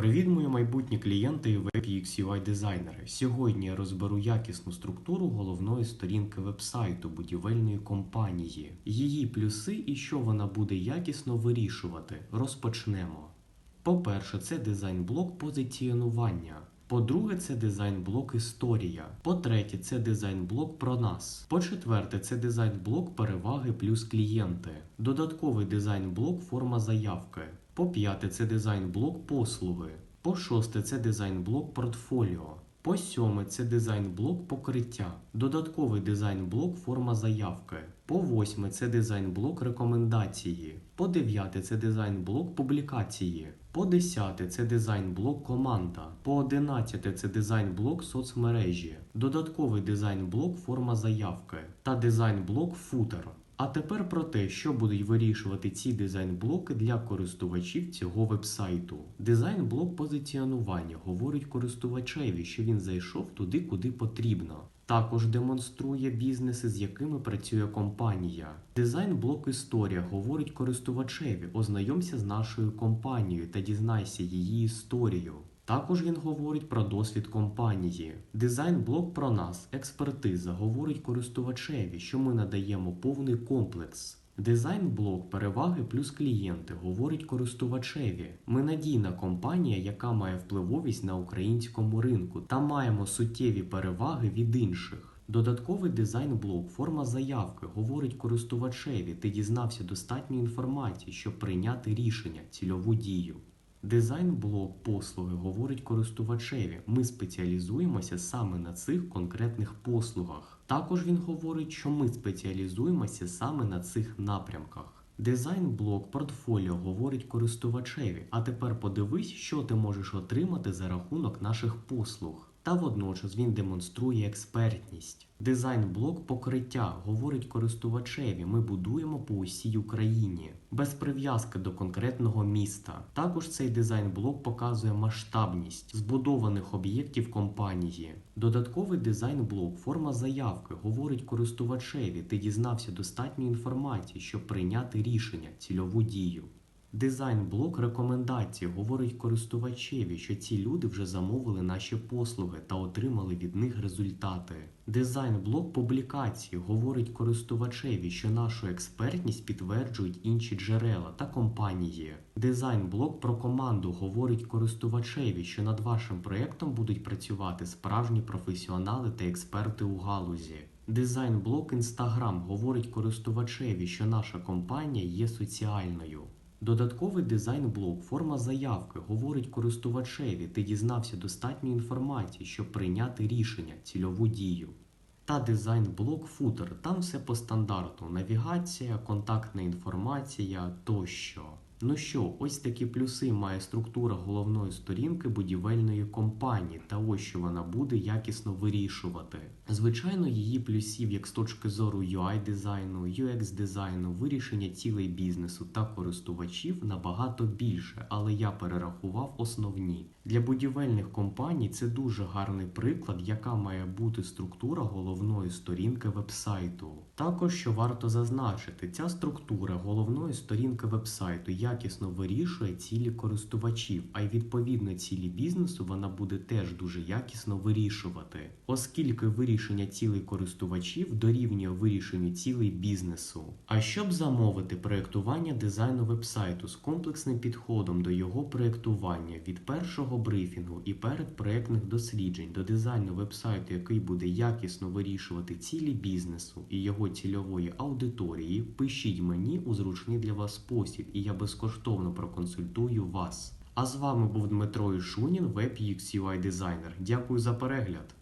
Привіт, мої майбутні клієнти і UX UI дизайнери. Сьогодні я розберу якісну структуру головної сторінки вебсайту будівельної компанії, її плюси і що вона буде якісно вирішувати. Розпочнемо. По-перше, це дизайн-блок позиціонування. По-друге, це дизайн-блок історія. По-третє, це дизайн-блок про нас. По-четверте, це дизайн-блок переваги плюс клієнти. Додатковий дизайн-блок форма заявки. По-п'яте, це дизайн-блок послуги. По-шосте, це дизайн-блок портфоліо. По сьоме, це дизайн-блок покриття. Додатковий дизайн-блок форма заявки. По восьме, це дизайн-блок рекомендації. По дев'яте, це дизайн-блок публікації. По десяте, це дизайн-блок команда. По одинадцяте, це дизайн-блок соцмережі. Додатковий дизайн-блок форма заявки. Та дизайн-блок футер. А тепер про те, що будуть вирішувати ці дизайн-блоки для користувачів цього вебсайту. Дизайн-блок позиціонування говорить користувачеві, що він зайшов туди, куди потрібно. Також демонструє бізнеси, з якими працює компанія. Дизайн-блок історія говорить користувачеві, ознайомся з нашою компанією та дізнайся її історію. Також він говорить про досвід компанії. Дизайн-блок про нас, експертиза, говорить користувачеві, що ми надаємо повний комплекс. Дизайн-блок переваги плюс клієнти говорить користувачеві. Ми надійна компанія, яка має впливовість на українському ринку та маємо суттєві переваги від інших. Додатковий дизайн-блок, форма заявки говорить користувачеві, ти дізнався достатньо інформації, щоб прийняти рішення, цільову дію. Дизайн-блок послуги говорить користувачеві. Ми спеціалізуємося саме на цих конкретних послугах. Також він говорить, що ми спеціалізуємося саме на цих напрямках. Дизайн-блок портфоліо говорить користувачеві. А тепер подивись, що ти можеш отримати за рахунок наших послуг. Та водночас він демонструє експертність. Дизайн-блок покриття говорить користувачеві. Ми будуємо по усій Україні без прив'язки до конкретного міста. Також цей дизайн-блок показує масштабність збудованих об'єктів компанії. Додатковий дизайн-блок, форма заявки говорить користувачеві. Ти дізнався достатньо інформації, щоб прийняти рішення, цільову дію. Дизайн-блок рекомендацій говорить користувачеві, що ці люди вже замовили наші послуги та отримали від них результати. Дизайн-блок публікації говорить користувачеві, що нашу експертність підтверджують інші джерела та компанії. Дизайн-блок про команду говорить користувачеві, що над вашим проєктом будуть працювати справжні професіонали та експерти у галузі. Дизайн-блок Instagram говорить користувачеві, що наша компанія є соціальною. Додатковий дизайн-блок, форма заявки говорить користувачеві, ти дізнався достатньо інформації, щоб прийняти рішення, цільову дію. Та дизайн-блок футер, там все по стандарту: навігація, контактна інформація тощо. Ну що, ось такі плюси має структура головної сторінки будівельної компанії, та ось що вона буде якісно вирішувати. Звичайно, її плюсів, як з точки зору UI дизайну, UX дизайну, вирішення цілей бізнесу та користувачів набагато більше, але я перерахував основні. Для будівельних компаній це дуже гарний приклад, яка має бути структура головної сторінки вебсайту. Також що варто зазначити, ця структура головної сторінки вебсайту якісно вирішує цілі користувачів, а й відповідно цілі бізнесу вона буде теж дуже якісно вирішувати, оскільки вирішення цілей користувачів дорівнює вирішенню цілей бізнесу. А щоб замовити проєктування дизайну вебсайту з комплексним підходом до його проєктування від першого брифінгу і передпроєктних досліджень до дизайну вебсайту, який буде якісно вирішувати цілі бізнесу і його цільової аудиторії, пишіть мені у зручний для вас спосіб, і я безкоштовно проконсультую вас. А з вами був Дмитро Ішунін, веб UX UI дизайнер. Дякую за перегляд.